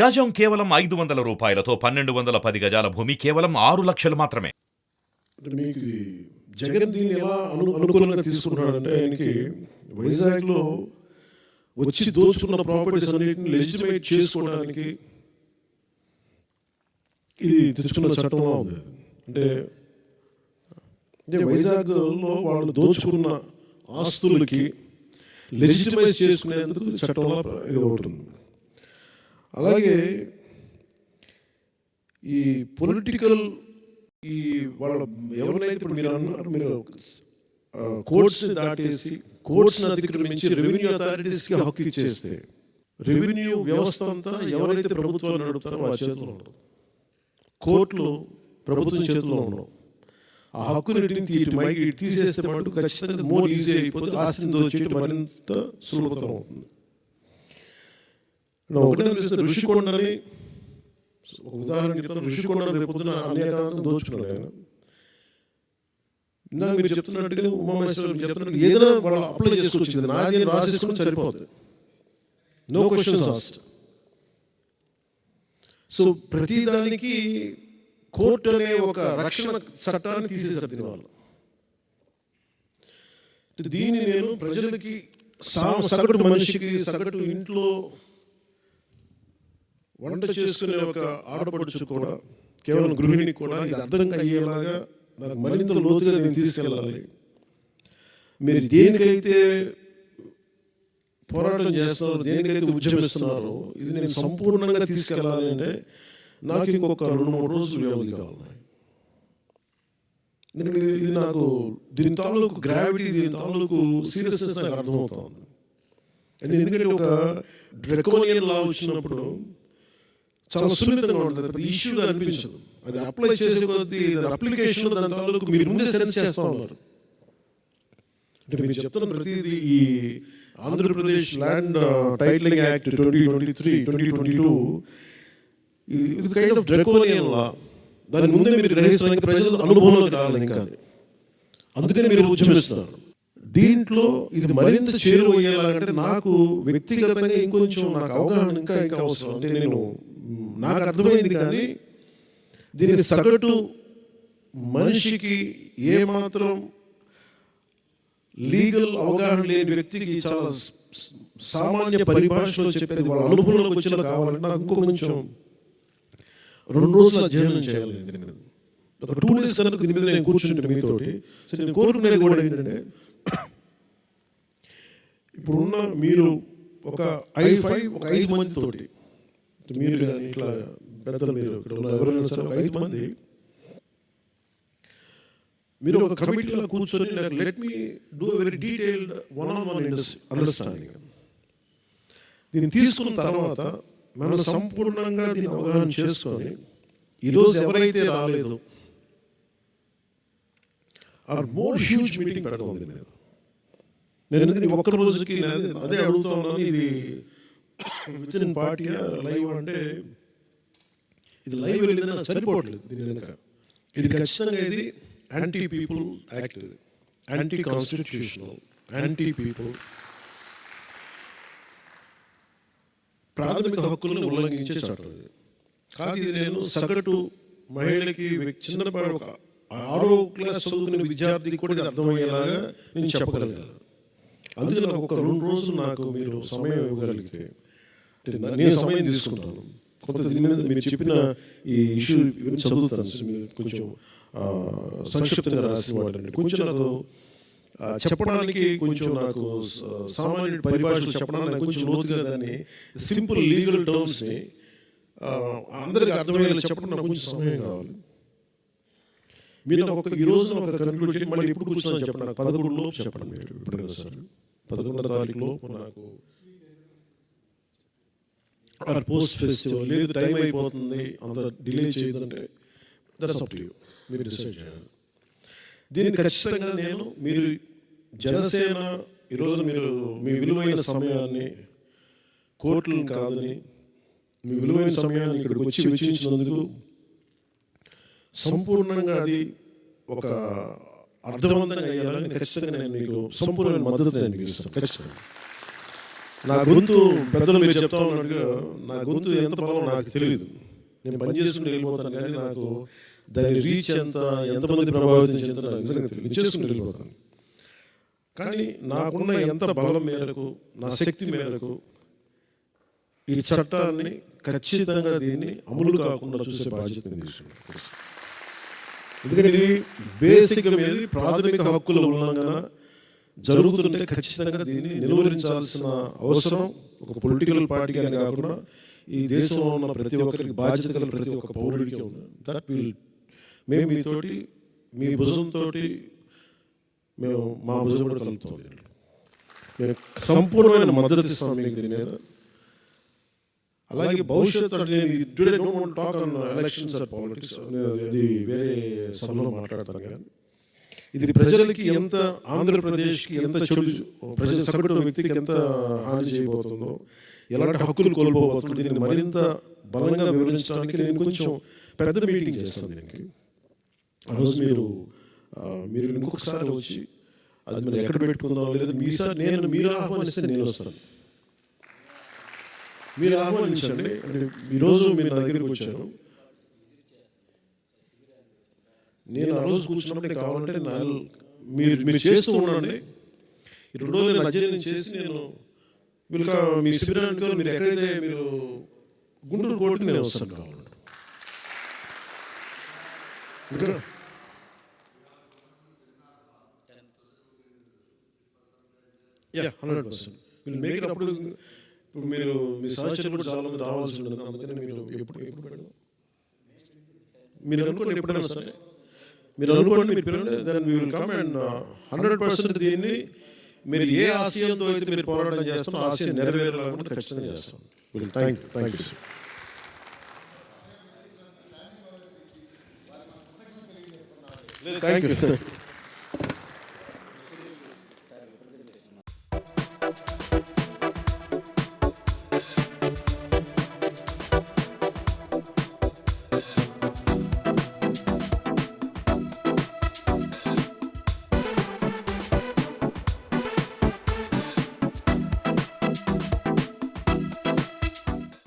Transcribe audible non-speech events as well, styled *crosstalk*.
గజం కేవలం ఐదు వందల రూపాయలతో పన్నెండు వందల పది గజాల భూమి కేవలం ఆరు లక్షలు మాత్రమే. అంటే మీకు జగన్ దీన్ని ఎలా అను అనుకూలంగా తీసుకున్నాడంటే ఆయనకి వైజాగ్లో వచ్చి దోచుకున్న ప్రాపర్టీస్ అన్నింటిని లెజిటిమేట్ చేసుకోవడానికి ఇది తెచ్చుకున్న చట్టంలో ఉంది. అంటే అంటే వైజాగ్లో వాళ్ళు దోచుకున్న ఆస్తులకి లెజిటిమైజ్ చేసుకునేందుకు చట్టంలో ఇది ఒకటి ఉంది. అలాగే ఈ పొలిటికల్ ఈ వాళ్ళ ఎవరైతే ఇప్పుడు మీరు అన్నారు మీరు కోర్ట్స్ దాటేసి కోర్ట్స్ అతిక్రమించి రెవెన్యూ అథారిటీస్కి హక్కు ఇచ్చేస్తే రెవెన్యూ వ్యవస్థ అంతా ఎవరైతే ప్రభుత్వాలు నడుపుతారో వాళ్ళ చేతిలో ఉండదు. కోర్టులు ప్రభుత్వం చేతిలో ఉండవు ఆ హక్కుని ఇటు మైకి తీసేస్తే మటుకు ఖచ్చితంగా మోర్ ఈజీ అయిపోతే ఆస్తిని దోచేటి మరింత సులభతరం అవుతుంది. ఒకటే అనిపిస్తుంది ఋషికొండని ఒక ఉదాహరణ చెప్తాను ఋషికొండ పొద్దున అనేక దోచుకున్నాడు ఆయన ఇందాక మీరు చెప్తున్నట్టుగా ఉమామేశ్వర చెప్తున్నట్టు ఏదైనా వాళ్ళు అప్లై చేసుకోవచ్చు నాది రాసేసుకుని సరిపోతుంది నో క్వశ్చన్స్ ఆస్ట్ సో ప్రతిదానికి కోర్టు అనే ఒక రక్షణ చట్టాన్ని తీసేసారు వాళ్ళు దీన్ని నేను ప్రజలకి సగటు మనిషికి సగటు ఇంట్లో వంట చేసుకునే ఒక ఆడపడుచు కూడా కేవలం గృహిణి కూడా ఇది అర్థం అయ్యేలాగా నాకు మరింత లోతుగా నేను తీసుకెళ్ళాలి. మీరు దేనికైతే పోరాటం చేస్తున్నారో దేనికైతే ఉద్యమిస్తున్నారో ఇది నేను సంపూర్ణంగా తీసుకెళ్ళాలి అంటే నాకు ఇంకొక రెండు మూడు రోజులు వ్యవధి కావాలి. ఇది- ఇది నాకు దీని తాలూకు గ్రావిటీ దీని తాలూకు సీరియస్నెస్ నాకు అర్థమవుతుంది. ఎందుకంటే ఒక డ్రెకోనియన్ లా వచ్చినప్పుడు చాలా సున్నితంగా ఉంటుంది. పెద్ద ఇష్యూగా అనిపించదు. అది అప్లై చేసే కొద్దీ దాని అప్లికేషన్ దాని తాలూకు మీరు ముందే సెన్స్ చేస్తూ ఉన్నారు. అంటే మీరు చెప్తున్న ప్రతిదీ ఈ Andhra Pradesh land titling act twenty twenty three twenty twenty two ఇది కైండ్ ఆఫ్ డ్రెకోనియన్ లా దాని ముందే మీరు గ్రహిస్తానికి ప్రజలు అనుభవంలోకి రావాలి ఇంకా అది. అందుకని మీరు ఉద్యమిస్తున్నారు. దీంట్లో ఇది మరింత చేరువయ్యేలాగంటే నాకు వ్యక్తిగతంగా ఇంకొంచెం నాకు అవగాహన ఇంకా ఇంకా అవసరం. అంటే నేను నాకు అర్థమైంది కానీ దీని సగటు మనిషికి ఏమాత్రం లీగల్ అవగాహన లేని వ్యక్తికి చాలా సామాన్య పరిభాషలో చెప్పేది వాళ్ళ అనుభవంలోకి వచ్చేలా కావాలంటే నాకు ఇంకో కొంచెం రెండు రోజులు అధ్యయనం చేయాలి దీని మీద. ఒక టూ డేస్ కనుక దీని మీద నేను కూర్చుంటే మీతోటి. సో నేను కోరుకునేది కూడా ఏంటంటే *clears throat* ఇప్పుడున్న మీరు ఒక ఐ ఫైవ్ ఒక ఐదు మందితోటి మీరు కానీ ఇట్లా పెద్దలు మీరు ఇక్కడ ఉన్న ఎవరైనా సరే ఒక ఐదు మంది మీరు ఒక కమిటీలో కూర్చొని let me do very detailed one on one understanding దీన్ని తీసుకున్న తర్వాత మనం సంపూర్ణంగా దీన్ని అవగాహన చేసుకొని ఈరోజు ఎవరైతే రాలేదు ఆర్ మోర్ హ్యూజ్ మీటింగ్ పెడతాం నేను నేను ఒక్క రోజుకి అదే అడుగుతా ఉన్నాను ఇది విత్ ఇన్ పార్టీ లైవ్ అంటే ఇది లైవ్ వెళ్ళిందని నాకు సరిపోవట్లేదు దీని వెనుక. ఇది ఖచ్చితంగా ఇది యాంటీ పీపుల్ యాక్ట్ ఇది. యాంటీ కాన్స్టిట్యూషనల్ యాంటీ పీపుల్ ప్రాథమిక హక్కులను ఉల్లంఘించే చట్టం ఇది. కాదు ఇది నేను సగటు మహిళకి చిన్నపాటి ఒక ఆరో క్లాస్ చదువుకునే విద్యార్థికి కూడా ఇది అర్థమయ్యేలాగా నేను చెప్పగలిగాను అందుకే నాకు ఒక రెండు రోజులు నాకు మీరు సమయం ఇవ్వగలిగితే నేను సమయం తీసుకుంటాను కొంత దీని మీద మీరు చెప్పిన ఈ ఇష్యూ ఇవన్నీ చదువుతాను మీరు కొంచెం సంక్షిప్తంగా రాసిన వాటిని కొంచెం నాకు చెప్పడానికి కొంచెం నాకు సామాన్య పరిభాషలు చెప్పడానికి నాకు కొంచెం లోతుగా దాన్ని సింపుల్ లీగల్ టర్మ్స్ని అందరికి అర్థమయ్యేలా చెప్పడం నాకు కొంచెం సమయం కావాలి మీరు నాకు ఒక ఈ రోజున ఒక కన్క్లూడ్ మళ్ళీ ఇప్పుడు కూర్చొని చెప్పండి నాకు పదకొండు లోపు చెప్పండి మీరు ఇప్పుడు సార్ పదకొండో తారీఖు లోపు ఆర్ పోస్ట్ ఫెస్టివల్ లేదు టైం అయిపోతుంది అంత డిలే చేయదంటే దట్స్ అప్ టు యూ మీరు డిసైడ్ చేయాలి దీన్ని ఖచ్చితంగా నేను మీరు జనసేన ఈరోజు మీరు మీ విలువైన సమయాన్ని కోర్టులు కాదని మీ విలువైన సమయాన్ని ఇక్కడికి వచ్చి వెచ్చించినందుకు సంపూర్ణంగా అది ఒక అర్థవంతంగా అయ్యాలని ఖచ్చితంగా నేను మీకు సంపూర్ణ మద్దతు నేను మీకు ఇస్తాను ఖచ్చితంగా నా గొంతు పెద్దలు మీరు చెప్తా ఉన్నట్టుగా నా గొంతు ఎంత బలం నాకు తెలియదు. నేను పని చేసుకుంటూ వెళ్ళిపోతాను కానీ నాకు దాని రీచ్ ఎంత ఎంతమంది ప్రభావితం చెందుతారో నాకు నిజంగా తెలియదు. నేను చేసుకుంటూ వెళ్ళిపోతాను. కానీ నాకున్న ఎంత బలం మేరకు నా శక్తి మేరకు ఈ చట్టాన్ని ఖచ్చితంగా దీన్ని అమలు కాకుండా చూసే బాధ్యత నేను తీసుకున్నాను ఎందుకంటే ఇది బేసిక్ మీద ప్రాథమిక హక్కుల ఉల్లంఘన జరుగుతుంటే ఖచ్చితంగా దీన్ని నిలువరించాల్సిన అవసరం ఒక పొలిటికల్ పార్టీ అని కాకుండా ఈ దేశంలో ఉన్న ప్రతి ఒక్కరికి బాధ్యత గల ప్రతి ఒక్క పౌరుడికి ఉంది. దట్ విల్ మేము మీతోటి మీ భుజంతో మేము మా భుజం కూడా కలుపుతాం మేము సంపూర్ణమైన మద్దతు ఇస్తాం మీకు దీని మీద. అలాగే భవిష్యత్తు నేను today don't talk on elections or politics అది వేరే సభలో మాట్లాడతాను. కానీ ఇది ప్రజలకి ఎంత ఆంధ్రప్రదేశ్కి ఎంత చెడు ప్రజల సగటు వ్యక్తికి ఎంత హాని చేయబోతుందో ఎలాంటి హక్కులు కోల్పోబోతుందో దీన్ని మరింత బలంగా వివరించడానికి నేను కొంచెం పెద్ద మీటింగ్ చేస్తాను దీనికి. ఆ రోజు మీరు మీరు ఇంకొకసారి వచ్చి అది మీరు ఎక్కడ పెట్టుకుందాం లేదా మీసారి నేను మీరు ఆహ్వానిస్తే నేను వస్తాను. మీరు ఆహ్వానించండి. అంటే ఈరోజు మీరు నా దగ్గరికి వచ్చారు. నేను ఆ రోజు కూర్చున్నప్పుడు నేను కావాలంటే నా మీరు మీరు చేస్తూ ఉండండి. ఈ రెండు రోజులు నేను అధ్యయనం చేసి నేను వీళ్ళకి మీ శిబిరానికి మీరు ఎక్కడైతే మీరు గుంటూరు కోర్టుకి నేను వస్తాను కావాలంటే. ఇక్కడ యా హండ్రెడ్ పర్సెంట్. వీళ్ళు మేక్ అప్పుడు ఇప్పుడు మీరు మీ సహచరులు కూడా చాలా మంది రావాల్సి ఉంటుంది. అందుకని మీరు ఎప్పుడు ఎప్పుడు పెడదాం మీరు అనుకోండి ఎప్పుడైనా సరే. మీరు అనుకోండి మీరు పిల్లలు దాన్ని will come and hundred percent దీన్ని మీరు ఏ ఆశయంతో అయితే మీరు పోరాటం చేస్తారో ఆశయం నెరవేరాలని ఖచ్చితంగా చేస్తాం. Will thank you thank you thank you